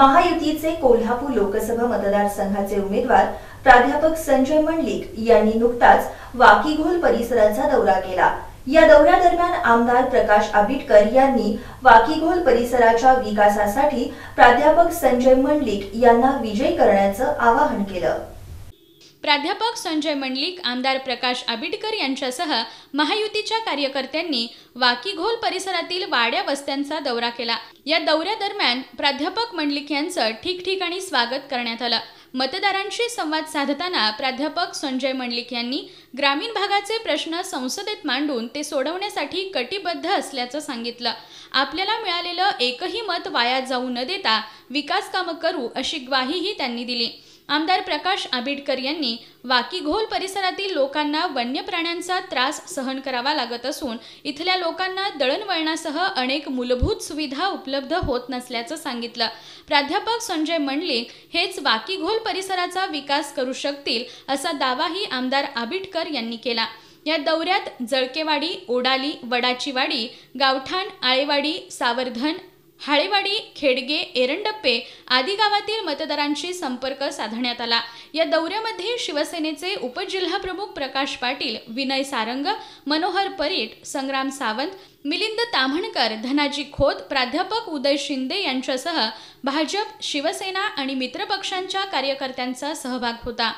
महायुतीचे कोल्हापूर लोकसभा मतदारसंघाचे उमेदवार प्राध्यापक संजय मंडलिक यांनी नुकताच वाकीघोल परिसराचा दौरा केला. या दौऱ्यादरम्यान आमदार प्रकाश आबिटकर यांनी वाकीघोल परिसराच्या विकासासाठी प्राध्यापक संजय मंडलिक यांना विजयी करण्याचं आवाहन केलं. प्राध्यापक संजय मंडलिक आमदार प्रकाश आबिटकर यांच्यासह महायुतीच्या कार्यकर्त्यांनी वाकीघोल परिसरातील वाड्या वस्त्यांचा दौरा केला. या दौऱ्यादरम्यान प्राध्यापक मंडलिक यांचं ठिकठिकाणी स्वागत करण्यात आलं. मतदारांशी संवाद साधताना प्राध्यापक संजय मंडलिक यांनी ग्रामीण भागाचे प्रश्न संसदेत मांडून ते सोडवण्यासाठी कटिबद्ध असल्याचं सांगितलं. आपल्याला मिळालेलं एकही मत वाया जाऊ न देता विकास कामं करू अशी ग्वाहीही त्यांनी दिली. आमदार प्रकाश आंबेडकर यांनी वाकीघोल परिसरातील लोकांना वन्य प्राण्यांचा त्रास सहन करावा लागत असून इथल्या लोकांना दळणवळणासह अनेक मूलभूत सुविधा उपलब्ध होत नसल्याचं सांगितलं. प्राध्यापक संजय मंडलिक हेच वाकीघोल परिसराचा विकास करू शकतील असा दावाही आमदार आबिटकर यांनी केला. या दौऱ्यात जळकेवाडी ओडाली वडाचीवाडी गावठाण आळेवाडी सावरधन हाळेवाडी खेडगे एरंडप्पे आदी गावातील मतदारांशी संपर्क साधण्यात आला. या दौऱ्यामध्ये शिवसेनेचे उपजिल्हाप्रमुख प्रकाश पाटील विनय सारंग मनोहर परीट संग्राम सावंत मिलिंद ताम्हणकर धनाजी खोत प्राध्यापक उदय शिंदे यांच्यासह भाजप शिवसेना आणि मित्रपक्षांच्या कार्यकर्त्यांचा सहभाग होता.